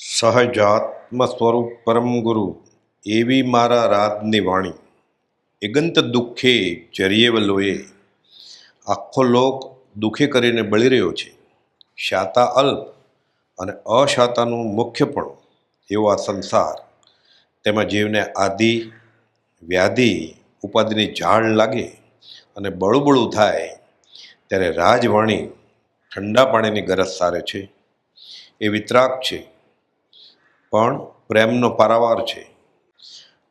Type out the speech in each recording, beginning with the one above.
સહજાત્મ સ્વરૂપ પરમ ગુરુ, એવી મારા રાતની વાણી. એગંત દુઃખે જરિયેવલોએ આખો લોક દુઃખે કરીને બળી રહ્યો છે. શાતા અલ્પ અને અશાતાનું મુખ્યપણું એવો આ સંસાર. તેમાં જીવને આદિ વ્યાધિ, ઉપાધિની ઝાડ લાગે અને બળુબળું થાય, ત્યારે રાજવાણી ઠંડા પાણીની ગરજ સારે છે. એ વિતરાગ છે. પણ પ્રેમનો પારાવાર છે.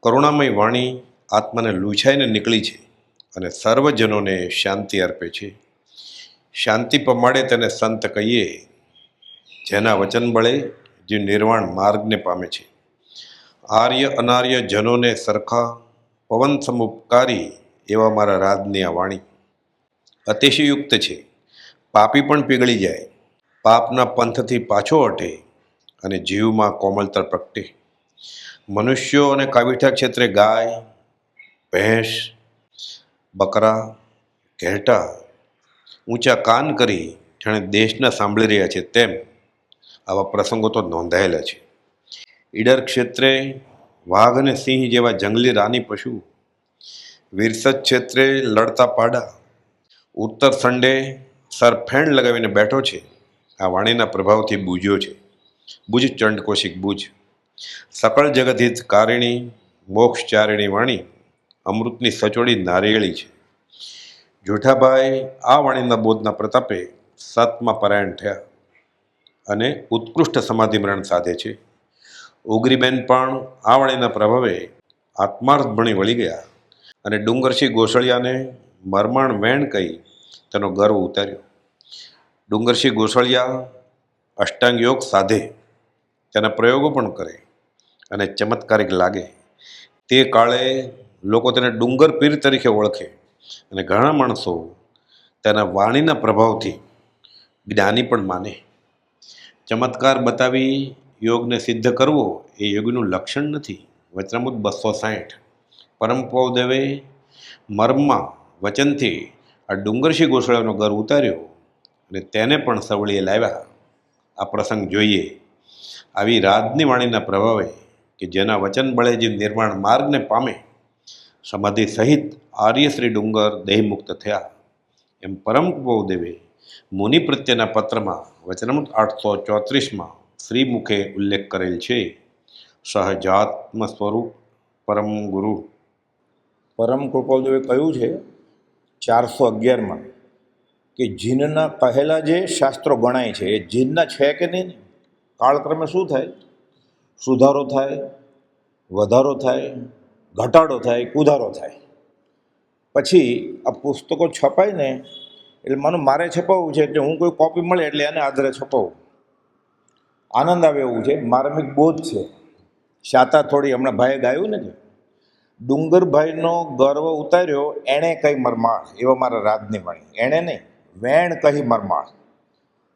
કરુણામય વાણી આત્માને લૂછાઈને નીકળી છે અને સર્વજનોને શાંતિ અર્પે છે. શાંતિ પમાડે તેને સંત કહીએ, જેના વચન બળે જે નિર્વાણ માર્ગને પામે છે. આર્ય અનાર્ય જનોને સરખા પવન સમુપકારી એવા મારા રાજની આ વાણી અતિશયુક્ત છે. પાપી પણ પીગળી જાય. પાપના પંથથી પાછો હટે. અને જીવમાં કોમલતર પ્રગટે. મનુષ્યો અને કાવીઠા ક્ષેત્રે ગાય, ભેંસ, બકરા ઘેટા ઊંચા કાન કરી જાણે દેશના સાંભળી રહ્યા છે તેમ આવા પ્રસંગો તો નોંધાયેલા છે. ઈડર ક્ષેત્રે વાઘ અને સિંહ જેવા જંગલી રાની પશુ, વિરસદ ક્ષેત્રે લડતા પાડા, ઉત્તર સંડે સરફેણ લગાવીને બેઠો છે. આ વાણીના પ્રભાવથી બૂજ્યો છે. બુજ ચંડ કૌશિક બુજ. સકળ જગતહિત કારિણી, મોક્ષચારિણી વાણી, અમૃતની સચોડી નારિયેળી છે. જોઠાભાઈ આ વાણીના બોધના પ્રતાપે સાતમા પરાયણ થયા અને ઉત્કૃષ્ટ સમાધિ મરણ સાધે છે. ઉગરીબેન પણ આ વાણીના પ્રભાવે આત્માર્થ ભણી વળી ગયા અને ડુંગરસિંહ ગોસળિયાને મરમાણ વેણ કહી તેનો ગર્વ ઉતાર્યો. ડુંગરસિંહ ગોસળિયા અષ્ટાંગ યોગ સાધે, તેના પ્રયોગો પણ કરે અને ચમત્કારિક લાગે. તે કાળે લોકો તેને ડુંગર પીર તરીકે ઓળખે અને ઘણા માણસો તેના વાણીના પ્રભાવથી જ્ઞાની પણ માને. ચમત્કાર બતાવી યોગને સિદ્ધ કરવો એ યોગનું લક્ષણ નથી. વચનામુદ બસો સાઠ પરમ દેવે મર્મમાં વચનથી આ ડુંગરશી ગોસળાનો ઘર ઉતાર્યો અને તેને પણ સવળીએ લાવ્યા. આ પ્રસંગ જોઈએ. આવી રાજની વાણીના પ્રભાવે કે જેના વચન બળે જે નિર્માણ માર્ગને પામે, સમાધિ સહિત આર્યશ્રી ડુંગર દેહમુક્ત થયા. એમ પરમ દેવે મુનિ પ્રત્યેના પત્રમાં વચનામૃત આઠસો ચોત્રીસમાં શ્રીમુખે ઉલ્લેખ કરેલ છે. સહજાત્મ સ્વરૂપ પરમ ગુરુ. પરમ કૃપાલદેવે કહ્યું છે, ચારસો અગિયારમાં. કે જીનના કહેલા જે શાસ્ત્રો ગણાય છે, એ જીનના છે કે નહીં? કાળક્રમે શું થાય? સુધારો થાય, વધારો થાય, ઘટાડો થાય, કુધારો થાય. પછી આ પુસ્તકો છપાય ને, એટલે મને મારે છપાવવું છે એટલે હું કોઈ કોપી મળે એટલે એને આધારે છપાવું. આનંદ આવે એવું છે, માર્મિક બોધ છે. શાતા થોડી હમણાં ભાઈએ ગાયું ને ડુંગરભાઈનો ગર્વ ઉતાર્યો, એણે કંઈ મરમાળ, એવા મારા રાજની વાણી. એણે નહીં. વેણ કહી મરમાળ.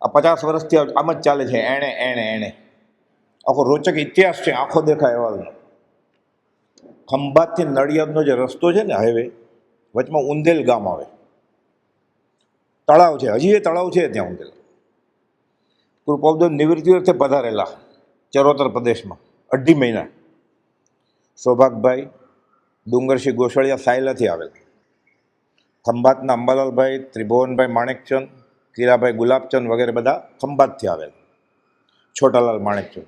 આ પચાસ વર્ષથી આમ જ ચાલે છે, એણે એણે એણે. આખો રોચક ઇતિહાસ છે, આંખો દેખાય અહેવાલનો ખંભાતથી નડિયાદનો જે રસ્તો છે ને હાઈવે વચમાં ઉંદેલ ગામ આવે. તળાવ છે, હજી એ તળાવ છે ત્યાં ઉંદેલ. કૃપાલદેવ નિવૃત્તિ અર્થે પધારેલા ચરોતર પ્રદેશમાં, અઢી મહિના. સૌભાગભાઈ ડુંગરસિંહ ગોસળિયા સાયલાથી આવેલા. ખંભાતના અંબાલાલભાઈ, ત્રિભુવનભાઈ માણેકચંદ, કીરાભાઈ ગુલાબચંદ વગેરે બધા ખંભાતથી આવેલ. છોટાલાલ માણેકચંદ.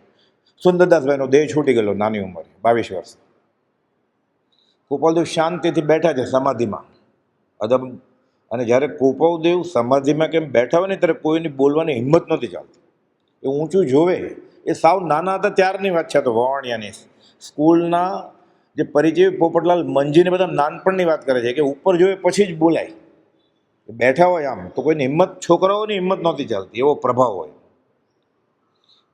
સુંદરદાસભાઈનો દેહ છૂટી ગયેલો નાની ઉંમરે, બાવીસ વર્ષ. કુપલદેવ શાંતિથી બેઠા છે સમાધિમાં. અદબ અને જ્યારે કુપવદેવ સમાધિમાં કેમ બેઠા હોય ને, ત્યારે કોઈની બોલવાની હિંમત નથી ચાલતી. એ ઊંચું જોવે. એ સાવ નાના હતા ત્યારની વાત છે. તો વવાણિયાની સ્કૂલના જે પરિચય પોપટલાલ મંજીને બધા નાનપણની વાત કરે છે કે ઉપર જોવે પછી જ બોલાય. બેઠા હોય આમ, તો કોઈની હિંમત, છોકરાઓની હિંમત નહોતી ચાલતી, એવો પ્રભાવ હોય.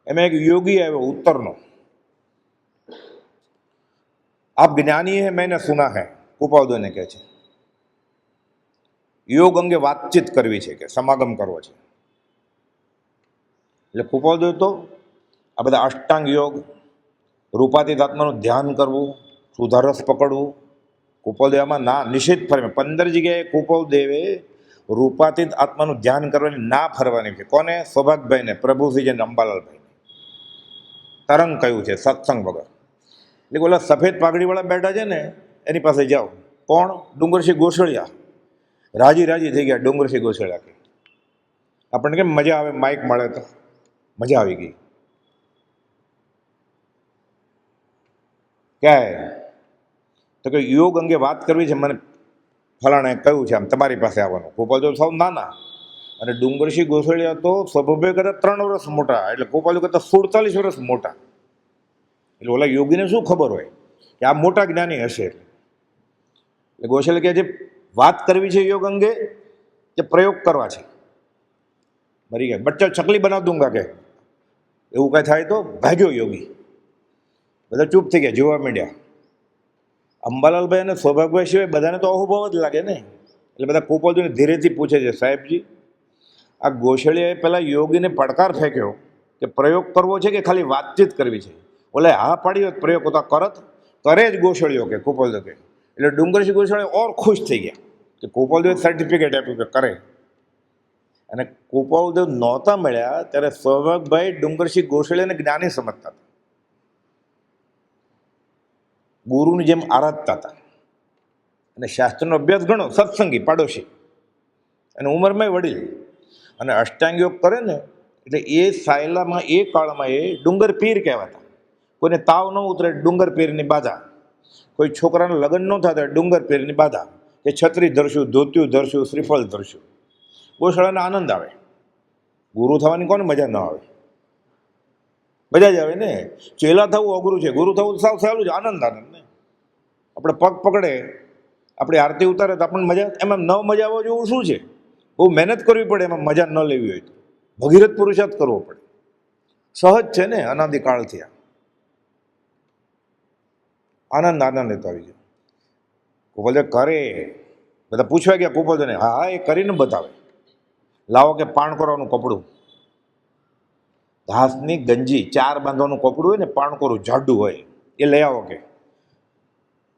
એમાં એક યોગી આવ્યો ઉત્તરનો. આપ જ્ઞાની હે, મેં સુના હે કૃપાઉદયને કહે છે. યોગ અંગે વાતચીત કરવી છે કે સમાગમ કરવો છે. એટલે કૃપાઉદય તો આ બધા અષ્ટાંગ યોગ રૂપાતીત આત્માનું ધ્યાન કરવું સુધારસ પકડવું. કુપલદેવામાં ના નિષેધ ફરમે. પંદર જગ્યાએ કૃપાલદેવે રૂપાતીત આત્માનું ધ્યાન કરવાની, ના ફરવાની છે. કોને? સૌભાગભાઈને પ્રભુસિંહજીને અંબાલાલભાઈ તરંગ કયું છે? સત્સંગ વગર. એટલે ઓલા સફેદ પાઘડીવાળા બેઠા છે ને, એની પાસે જાઓ. કોણ? ડુંગરસિંહ ગોસળિયા. રાજી રાજી થઈ ગયા. ડુંગરસિંહ ગોસળિયા કે. આપણને કેમ મજા આવે? માઇક મળે તો. મજા આવી ગઈ. ક્યાંય? તો કે યોગ અંગે વાત કરવી છે, મને ફલાણે કહ્યું છે, આમ તમારી પાસે આવવાનું. ગોપાલ તો સૌ નાના અને ડુંગરસિંહ ગોસળિયા તો સ્વભાવે કરતાં ત્રણ વર્ષ મોટા, એટલે ગોપાલ કરતાં સુડતાલીસ વર્ષ મોટા. એટલે ઓલા યોગીને શું ખબર હોય કે આ મોટા જ્ઞાની હશે એટલે? ગોસલે કે જે વાત કરવી છે યોગ અંગે કે પ્રયોગ કરવા છે? મરી ગયા. બચ્ચા ચકલી બનાવ દૂંગા કે? એવું કાંઈ થાય તો ભાગ્યો યોગી. બધા ચૂપ થઈ ગયા, જોવા માંડ્યા. અંબાલાલભાઈ અને સૌભાગભાઈ સિવાય બધાને તો અહોભાવ જ લાગે ને. એટલે બધા કોપાલજીને ધીરેથી પૂછે છે, સાહેબજી, આ ગોશળિયાએ પહેલાં યોગીને પડકાર ફેંક્યો કે પ્રયોગ કરવો છે કે ખાલી વાતચીત કરવી છે? ઓલે, હા પાડ્યો પ્રયોગ તો કરત. કરે જ ગોશળિયો કે કોપાલદેવ કે. એટલે ડુંગરસિંહ ગોશળિયો ઓર ખુશ થઈ ગયા કે કોપાલદેવે સર્ટિફિકેટ આપ્યું કે કરે. અને કોપાલદેવ નહોતા મળ્યા ત્યારે સૌભાગભાઈ ડુંગરસિંહ ગોશળિયાને જ્ઞાની સમજતા હતા. ગુરુની જેમ આરાધતા હતા. અને શાસ્ત્રનો અભ્યાસ ઘણો, સત્સંગી, પાડોશી. અને ઉંમરમાં વડીલ. અને અષ્ટાંગ યોગ કરે ને, એટલે એ સાયલામાં, એ કાળમાં એ ડુંગર પીર કહેવાતા. કોઈને તાવ ન ઉતરે ડુંગર પીરની બાધા. કોઈ છોકરાના લગ્ન ન થતા ડુંગર પીરની બાધા. કે છત્રી ધરશું, ધોત્યું ધરશું, શ્રીફળ ધરશું. ગોશાળાને આનંદ આવે. ગુરુ થવાની કોને મજા ન આવે? મજા જ આવે ને? ચેલા થવું અઘરું છે. ગુરુ થવું સાવ સહેલું છે આનંદ આનંદ આપણે પગ પકડે, આપણી આરતી ઉતારે તો આપણને મજા, એમાં ન મજા આવવા જેવું શું છે? બહુ મહેનત કરવી પડે એમાં મજા ન લેવી હોય તો. ભગીરથ પુરુષાર્થ કરવો પડે. સહજ છે ને અનાદિકાળથી આ આનંદ આનંદ લેતો આવી ગયો. ગોપાલદેવ કરે બધા પૂછવા ગયા ગોપાલદેવને હા હા, એ કરીને બતાવે. લાવો કે પાણ કરવાનું કપડું. ઘાસની ગંજી, ચાર બાંધવાનું કપડું હોય ને પાણકોરું જાડું હોય, એ લઈ આવો કે.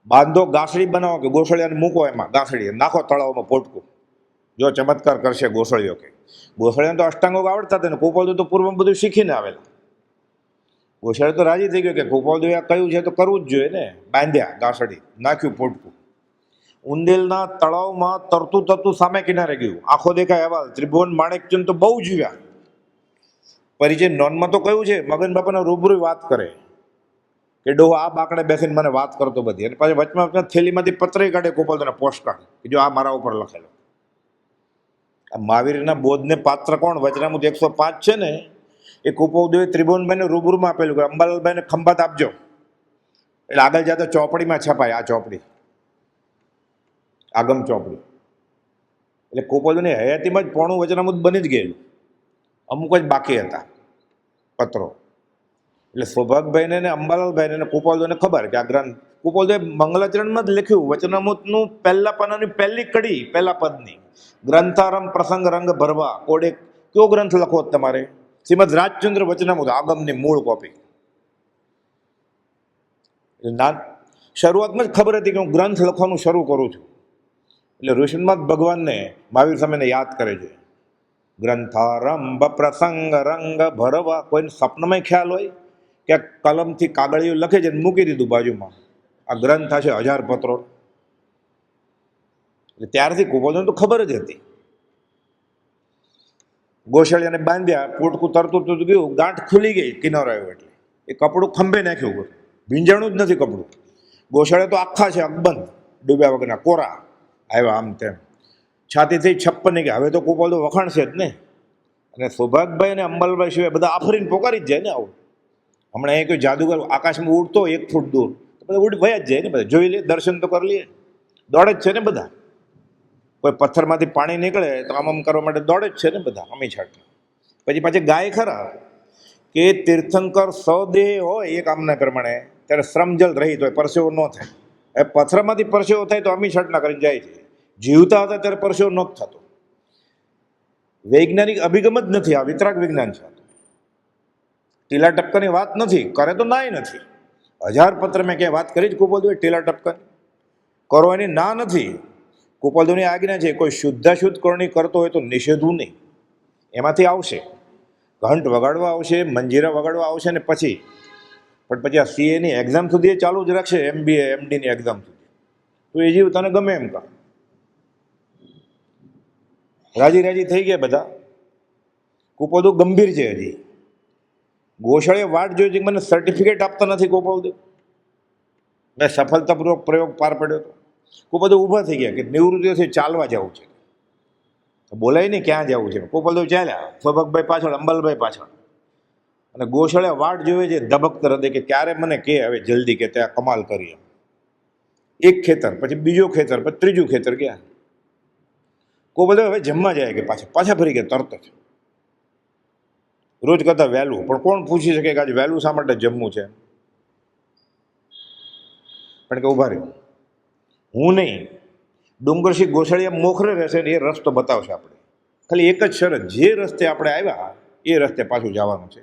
બાંધો ગાંસડી બનાવો કે ગોસળિયાને મૂકો એમાં, ગાંસડી. નાખો તળાવમાં પોટકું. જો ચમત્કાર કરશે ગોસળીઓ કે. ગોસળિયાને તો અષ્ટાંગો આવડતા હતા ને ગોપાલદેવ તો પૂર્વમાં બધું શીખીને આવેલા. ગોસળી તો રાજી થઈ ગયો કે ગોપાલદેવે આ કયું છે તો કરવું જ જોઈએ ને. બાંધ્યા ગાંસડી, નાખ્યું પોટકું. ઉંદેલના તળાવમાં તરતું તરતું સામે કિનારે ગયું. આખો દેખાય અહેવાલ ત્રિભુવન માણેકચંદ તો બહુ જીવ્યા. પરિચય નોનમાં તો કયું છે? મગન બાપાના રૂબરૂ વાત કરે. કે ડોહો આ બાકડે બેસીને મને વાત કરતો બધી. અને પછી વચમાં વચમાં થેલીમાંથી પત્ર કાઢે ગોપાલદાના પોસ્ટ કાર્ડ કે જો આ મારા ઉપર લખેલો. આ મહાવીરના બોધને પાત્ર કોણ? વચનામુદ એકસો પાંચ છે ને. એ કુપોદેવે ત્રિભુવનભાઈને રૂબરૂમાં આપેલું કે અંબાલાલભાઈને ખંભાત આપજો. એટલે આગળ જતા ચોપડીમાં છપાય આ ચોપડી. આગમ ચોપડી. એટલે કુપોદેવની હયાતીમાં જ પોણું વચનામુદ બની જ ગયેલું. અમુક જ બાકી હતા. પત્રો. એટલે સૌભાગભાઈને ને અંબાલાલભાઈને ને કુપાલદેવને ખબર કે આ ગ્રંથ કુપાલદેવ મંગલાચરણમાં જ લખ્યું, વચનામૃતનું પહેલા પાનાની પહેલી કડી, પહેલા પદની. ગ્રંથારંભ, પ્રસંગ, રંગ, ભરવા, કોડે કયો ગ્રંથ લખો તમારે? શ્રીમદ રાજચંદ્ર વચનામૃત, આગમની મૂળ કોપી ના, શરૂઆતમાં જ ખબર હતી કે હું ગ્રંથ લખવાનું શરૂ કરું છું. એટલે ઋષિનાથ ભગવાનને મહાવીર સ્વામીને યાદ કરે છે. ગ્રંથારંભ, પ્રસંગ, રંગ, ભરવા, કોઈને સપનામાં ખ્યાલ હોય કે કલમથી કાગળિયું લખે છે મૂકી દીધું બાજુમાં. આ ગ્રંથ થશે હજાર પત્રો. ત્યારથી કુપોદને તો ખબર જ હતી. ગોશાળિયાને બાંધ્યા, પોટકું તરતું તરતું ગયું, ગાંઠ ખુલી ગઈ કિનારો આવ્યો એટલે. એ કપડું ખંભે નાખ્યું ભીંજાણું જ નથી કપડું. ગોશાળિયા તો આખા છે અકબંધ, ડૂબ્યા વગરના કોરા. આવ્યા આમ તેમ. છાતીથી છપ્પન કે હવે તો કુપોલ તો વખાણશે જ ને. અને સૌભાગભાઈ અને અંબલભાઈ સિવાય બધા આફરીને પોકારી જ જાય ને આવું. હમણાં એ કોઈ જાદુગર આકાશમાં ઉડતો એક ફૂટ દૂર બધા ઉડી ભયા જ જાય ને બધા. જોઈ લે, દર્શન તો કરી લઈએ દોડે જ છે ને બધા. કોઈ પથ્થરમાંથી પાણી નીકળે તો આમ આમ કરવા માટે દોડે જ છે ને બધા અમી પછી પાછી ગાય ખરા, કે તીર્થંકર સદેહ હોય એ કામના પ્રમાણે ત્યારે શ્રમજલ રહિત હોય, પરસેવો ન થાય. એ પથ્થરમાંથી પરસેવો થાય તો અમી છાટના કરીને જાય છે. જીવતા હતા ત્યારે પરસેવો ન થતો. વૈજ્ઞાનિક અભિગમ જ નથી આ, વિતરાગ વિજ્ઞાન છે ટીલા ટપકાની વાત નથી, કરે તો નાય નથી. હજાર પત્ર મેં ક્યાંય વાત કરી જ કુપોલદેવ ટીલા ટપકાની કરો એની ના નથી. કુપલદેવની આજ્ઞા છે, કોઈ શુદ્ધાશુદ્ધ કરણી કરતો હોય તો નિષેધવું નહીં. એમાંથી આવશે. ઘંટ વગાડવા આવશે, મંજીરા વગાડવા આવશે ને પછી. પણ પછી આ સીએની એક્ઝામ સુધી ચાલુ જ રાખશે એમબીએ એમડીની એક્ઝામ સુધી. તો એ જીવ તને ગમે એમ કા? રાજી રાજી થઈ ગયા બધા. કુપોદો ગંભીર છે હજી. ગોશાળે વાટ જોઈ છે મને સર્ટિફિકેટ આપતા નથી ગોપાલદેવ. મેં સફળતાપૂર્વક પ્રયોગ પાર પાડ્યો હતો. કુપોદુ ઊભા થઈ ગયા કે નિવૃત્તિથી ચાલવા જવું છે. બોલાય નહીં ક્યાં જવું છે? ગોપાલદેવ ચાલ્યા. સૌભગભાઈ પાછળ અંબલભાઈ પાછળ. અને ગોશાળે વાટ જોવે છે ધબકતર હૃદય કે ક્યારે મને કે હવે જલ્દી કે ત્યાં કમાલ કરીએ એક ખેતર, પછી બીજો ખેતર, પછી ત્રીજું ખેતર ગયા. ગોપાલદેવ હવે જમવા જાય કે પાછા પાછા ફરી ગયા તરત જ. રોજ કરતાં વહેલું. પણ કોણ પૂછી શકે કે આજે વહેલું શા માટે જમવું છે? પણ કે ઊભા રહ્યું હું નહીં. ડુંગરસિંહ ગોસળિયા મોખરે રહેશે ને એ રસ્તો બતાવશે આપણે. ખાલી એક જ શરત, જે રસ્તે આપણે આવ્યા, એ રસ્તે પાછું જવાનું છે.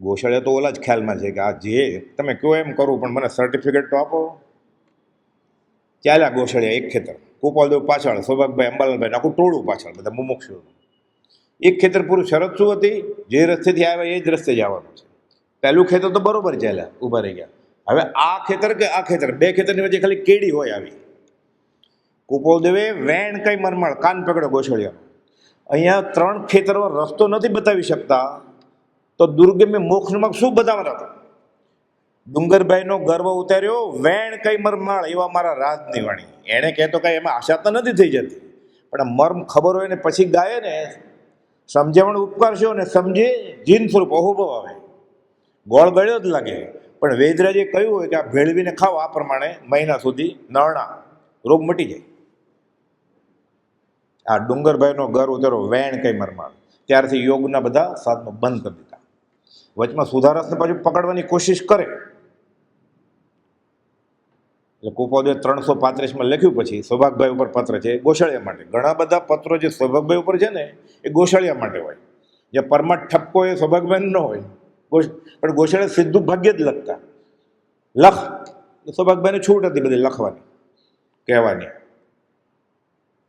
ગોસળિયા તો ઓલા જ ખ્યાલમાં છે કે આ જે, તમે કહો એમ કરું, પણ મને સર્ટિફિકેટ તો આપો. ચાલ્યા ગોસળિયા એક ખેતર. ગોપાલદેવ પાછળ, સૌભાગભાઈ અંબાલાલભાઈ આખું ટોળું પાછળ, બધા મુમુક્ષુ એક ખેતર પૂરું શરત શું હતી? જે રસ્તેથી આવ્યા એ જ રસ્તે જવાનું છે. પહેલું ખેતર તો બરોબર ચાલ્યા, ઊભા રહી ગયા. હવે આ ખેતર કે આ ખેતર? બે ખેતરની વચ્ચે ખાલી કેડી હોય આવી. કુપોલદેવે વેણ કઈ મરમળ કાન પકડો ગોસળિયાનો. અહીંયા ત્રણ ખેતરમાં રસ્તો નથી બતાવી શકતા. તો દુર્ગમે મોક્ષમાં શું બતાવતા હતા? ડુંગરભાઈનો ગર્વ ઉતાર્યો, વેણ કઈ મરમાળ એવા મારા રાજની વાણી એણે કહેતો કાંઈ એમાં આશા તો નથી થઈ જતી. પણ મર્મ ખબર હોય ને પછી ગાય ને સમજાવણ ઉપકાર છે ને સમજે, જીન સ્વરૂપ અહોભવ આવે. ગોળ ગળ્યો જ લાગે. પણ વેદરાજે કહ્યું હોય કે આ ભેળવીને ખાઓ, આ પ્રમાણે મહિના સુધી નરણા, રોગ મટી જાય. આ ડુંગરભાઈનો ઘર ઉતરો વેણ કઈ મરમાળ ત્યારથી યોગના બધા સાધનો બંધ કરી દીધા. વચમાં સુધારસને પાછું પકડવાની કોશિશ કરે. એટલે કુપોદે ત્રણસો પાંત્રીસમાં લખ્યું પછી સૌભાગભાઈ ઉપર પત્ર છે એ ગોશાળિયા માટે. ઘણા બધા પત્રો જે સૌભાગભાઈ ઉપર છે ને, એ ગોશાળિયા માટે હોય. જે પરમટ ઠપકો એ સૌભાગભાઈ ન હોય. પણ ગોશાળિયા સીધું ભાગ્ય જ લખતા. લખ. સૌભાગભાઈને છૂટ હતી બધી લખવાની, કહેવાની.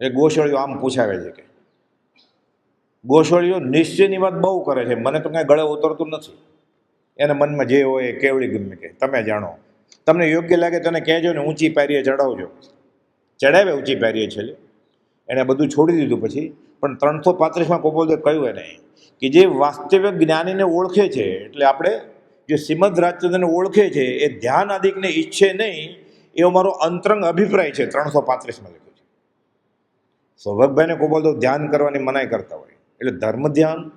એ ગોશાળીઓ આમ પૂછાવે છે કે, ગોશાળીઓ નિશ્ચયની વાત બહુ કરે છે. મને તો કાંઈ ગળે ઉતરતું નથી. એને મનમાં જે હોય એ કેવડી ગમે કે, તમે જાણો. તમને યોગ્ય લાગે તને કહેજો ને ઊંચી પારીએ ચડાવજો. ચડાવે ઊંચી પારીએ છેલ્લે. એણે બધું છોડી દીધું પછી. પણ ત્રણસો પાંત્રીસમાં કોપોદે કહ્યું એને કે જે વાસ્તવિક જ્ઞાનીને ઓળખે છે, એટલે આપણે જે શ્રીમદ રાજચંદ્રને ઓળખે છે, એ ધ્યાન આદિકને ઈચ્છે નહીં, એવો મારો અંતરંગ અભિપ્રાય છે ત્રણસો પાંત્રીસમાં લખ્યું છે. સૌભાગભાઈને કોપોલદો ધ્યાન કરવાની મનાઈ કરતા હોય. એટલે ધર્મ ધ્યાન,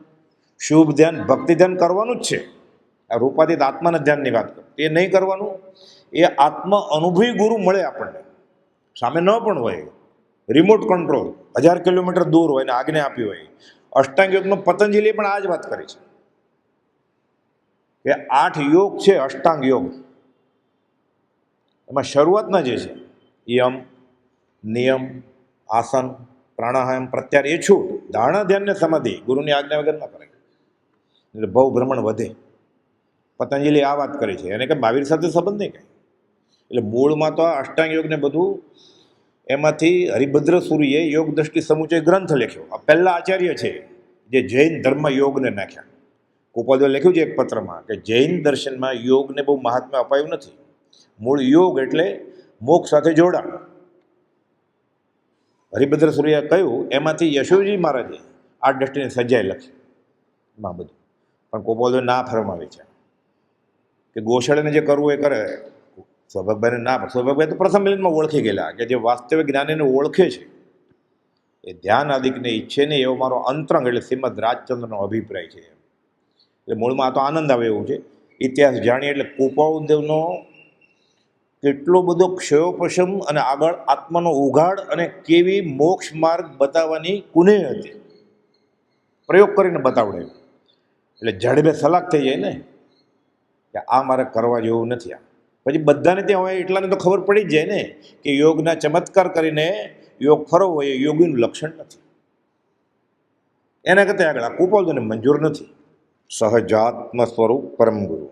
શુભ ધ્યાન, ભક્તિ ધ્યાન કરવાનું જ છે. આ રૂપાતીત આત્માના ધ્યાનની વાત કરું. એ નહીં કરવાનું, એ આત્મ અનુભવી ગુરુ મળે આપણને. સામે ન પણ હોય. રિમોટ કંટ્રોલ હજાર કિલોમીટર દૂર હોય ને આજ્ઞા આપી હોય. અષ્ટાંગ યોગનો પતંજલિએ પણ આ જ વાત કરી છે. કે આઠ યોગ છે અષ્ટાંગ યોગ. એમાં શરૂઆતના જે છે, યમ, નિયમ, આસન, પ્રાણાયામ પ્રત્યાર એ છૂટ. ધારણા ધ્યાનને સમાધિ, ગુરુની આજ્ઞા વગર ન કરે એટલે ભવ ભ્રમણ વધે. પતંજલિ આ વાત કરે છે. એને કે મહાવીર સાથે સંબંધ નહીં કાંઈ. એટલે મૂળમાં તો આ અષ્ટાંગ યોગને બધું એમાંથી હરિભદ્ર સૂરીએ યોગ દ્રષ્ટિ સમુચય ગ્રંથ લખ્યો. આ પહેલા આચાર્ય છે, જે જૈન ધર્મ યોગને નાખ્યા. ઉપાધ્યાય લખ્યું છે એક પત્રમાં કે જૈન દર્શનમાં યોગને બહુ મહાત્મ્ય અપાયું નથી. મૂળ યોગ એટલે મોક્ષ સાથે જોડાણ. હરિભદ્ર સૂર્યએ કહ્યું, એમાંથી યશોજી મહારાજે આ દ્રષ્ટિને સજાય લખી. માં બધું. પણ કોપોલો ના ફરમાવે છે. કે ગોશાળાને જે કરવું એ કરે. સૌભાગભાઈને ના પણ સૌભાગભાઈ તો પ્રથમ મિલનમાં ઓળખી ગયેલા કે જે વાસ્તવિક જ્ઞાનીને ઓળખે છે. એ ધ્યાન આદિકને ઈચ્છે નહીં એવો મારો અંતરંગ એટલે શ્રીમદ રાજચંદ્રનો અભિપ્રાય છે. એટલે મૂળમાં આ તો આનંદ આવે એવું છે. ઇતિહાસ જાણીએ એટલે કુપાળદેવનો કેટલો બધો ક્ષયોપશમ અને આગળ આત્માનો ઉઘાડ અને કેવી મોક્ષ માર્ગ બતાવવાની કુને હતી. પ્રયોગ કરીને બતાવડે એટલે જડબે સલાક થઈ જાય ને. કે આ મારે કરવા જેવું નથી આ પછી બધાને ત્યાં હોય એટલાને તો ખબર પડી જ જાય ને કે યોગના ચમત્કાર કરીને યોગ ફરવો એ યોગીનું લક્ષણ નથી. એના કરતાં આગળ આ કુપાલદોને મંજૂર નથી. સહજાત્મ સ્વરૂપ પરમ ગુરુ.